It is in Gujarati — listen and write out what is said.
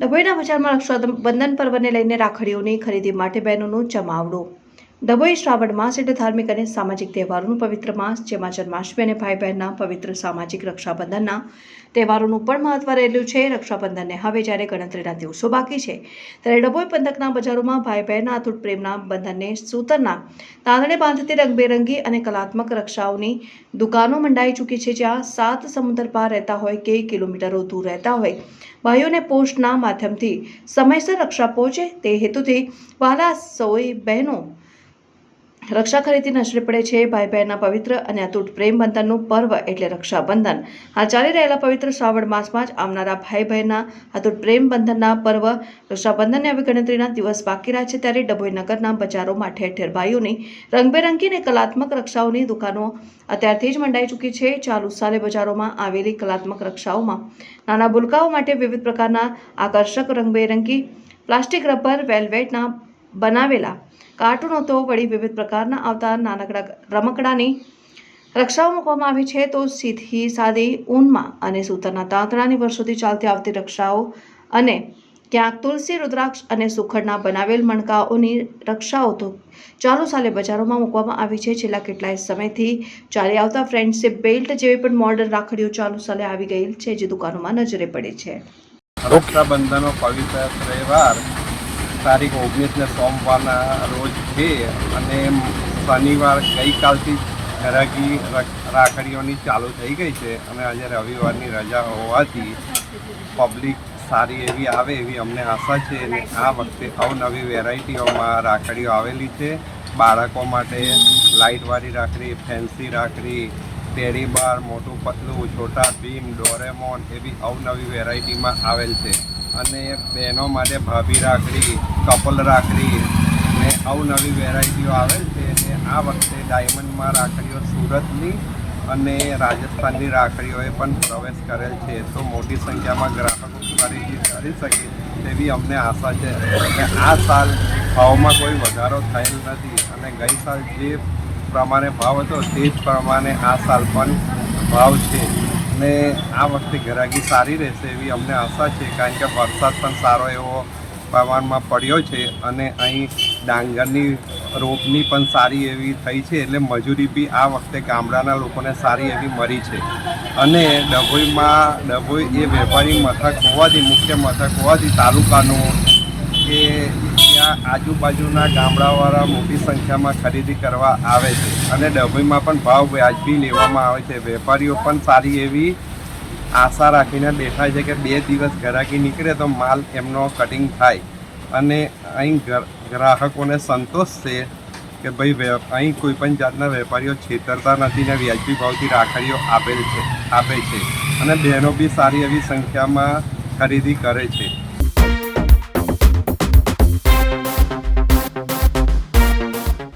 ડભોઈના બજારમાં રક્ષાબંધન પર્વને લઈને રાખડીઓની ખરીદી માટે બહેનોનું જમાવડો ડભોઈ શ્રાવણ માસ એટલે ધાર્મિક અને સામાજિક તહેવારોનું પવિત્ર માસ, જેમાં જન્માષ્ટમી અને ભાઈ બહેનના પવિત્ર સામાજિક રક્ષાબંધનના તહેવારોનું પણ મહત્વ રહેલું છે. રક્ષાબંધનને હવે જ્યારે ગણતરીના દિવસો બાકી છે, ત્યારે ડભોઈ પંથકના બજારોમાં ભાઈ બહેનના અતૂટ પ્રેમના બંધનને સૂતરના તાંદડે બાંધતી રંગબેરંગી અને કલાત્મક રક્ષાઓની દુકાનો મંડાઈ ચૂકી છે, જ્યાં સાત સમુદ્ર પાર રહેતા હોય, કે કિલોમીટરો દૂર રહેતા હોય. ભાઈઓને પોસ્ટના માધ્યમથી સમયસર રક્ષા પહોંચે, તે હેતુથી વહાલા સોય બહેનો રક્ષા ખરીદી નજરે પડે છે. ભાઈ બહેનના પવિત્ર અને અતૂટ પ્રેમ બંધનનું પર્વ એટલે રક્ષાબંધન. હાલ ચાલી રહેલા પવિત્ર શ્રાવણ માસમાં જ આવનારા ભાઈ બહેનના અતૂટ પ્રેમ બંધનના પર્વ રક્ષાબંધનની હવે દિવસ બાકી રહ્યા છે ત્યારે ડભોઈ નગરના બજારોમાં ઠેર ઠેર ભાઈઓની રંગબેરંગી અને કલાત્મક રક્ષાઓની દુકાનો અત્યારથી જ મંડાઈ ચૂકી છે. ચાલુ સાલે બજારોમાં આવેલી કલાત્મક રક્ષાઓમાં નાના ભૂલકાઓ માટે વિવિધ પ્રકારના આકર્ષક રંગબેરંગી પ્લાસ્ટિક, રબર, વેલ્વેટના બનાવેલા કાર્ટૂનો તો વળી વિવિધ પ્રકારના આવતા નાનકડા રમકડાની રક્ષાઓ મૂકવામાં આવી છે, તો સીધી સાદી ઊનમાં અને સૂતરના તાંતણાની વર્ષોથી ચાલતી આવતી રક્ષાઓ અને ક્યાંક તુલસી, રુદ્રાક્ષ અને સુખડના બનાવેલ મણકાઓની રક્ષાઓ તો ચાલુ સાલે બજારોમાં મૂકવામાં આવી છે. છેલ્લા કેટલાય સમયથી ચાલી આવતા ફ્રેન્ડશીપ બેલ્ટ જેવી પણ મોડર્ન રાખડીઓ ચાલુ સાલે આવી ગયેલ છે, જે દુકાનોમાં નજરે પડે છે. રક્ષાબંધનનો પવિત્ર તહેવાર તારીખ ઓગણીસને સોમવારના રોજ છે અને શનિવાર ગઈકાલથી ઘરાકી રાખડીઓની ચાલુ થઈ ગઈ છે અને આજે રવિવારની રજા હોવાથી પબ્લિક સારી એવી આવે એવી અમને આશા છે અને આ વખતે અવનવી વેરાયટીઓમાં રાખડીઓ આવેલી છે. બાળકો માટે લાઇટવાળી રાખડી, ફેન્સી રાખડી, ટેડી બાર, મોટું પતલું, છોટા ભીમ, ડોરેમોન એવી અવનવી વેરાયટીમાં આવેલ છે. અને બહેનો માટે ભાભી રાખડી કપલ રાખડી ને અવનવી વેરાયટીઓ આવેલ છે અને આ વખતે ડાયમંડમાં રાખડીઓ સુરતની અને રાજસ્થાનની રાખડીઓએ પણ પ્રવેશ કરેલ છે. તો મોટી સંખ્યામાં ગ્રાહકો ખરીદી કરી શકે તેવી અમને આશા છે. કે આ સાલ ભાવમાં કોઈ વધારો થયેલ નથી અને ગઈ સાલ જે પ્રમાણે ભાવ હતો તે જ પ્રમાણે આ સાલ પણ ભાવ છે. ને આ વખતે ગરાગી સારી રહેશે એવી અમને આશા છે, કારણ કે વરસાદ પણ સારો એવો પ્રમાણમાં પડ્યો છે અને અહીં ડાંગરની રોપની પણ સારી એવી થઈ છે એટલે મજૂરી બી આ વખતે ગામડાના લોકોને સારી એવી મળી છે. અને ડભોઈમાં, ડભોઈ એ વેપારી મથક હોવાથી, મુખ્ય મથક હોવાથી તાલુકાનું કે આજુબાજુના ગામડાવાળા મોટી સંખ્યામાં ખરીદી કરવા આવે છે અને ડભોઈમાં પણ ભાવ વ્યાજબી લેવામાં આવે છે. વેપારીઓ પણ સારી એવી આશા રાખીને બેઠા છે કે બે દિવસ ઘરાકી નીકળે તો માલ એમનો કટિંગ થાય. અને અહીં ગ્રાહકોને સંતોષ છે કે ભાઈ અહીં કોઈ પણ જાતના વેપારીઓ છેતરતા નથી ને વ્યાજબી ભાવથી રાખડીઓ આપેલ છે, આપે છે. અને બહેનો બી સારી એવી સંખ્યામાં ખરીદી કરે છે.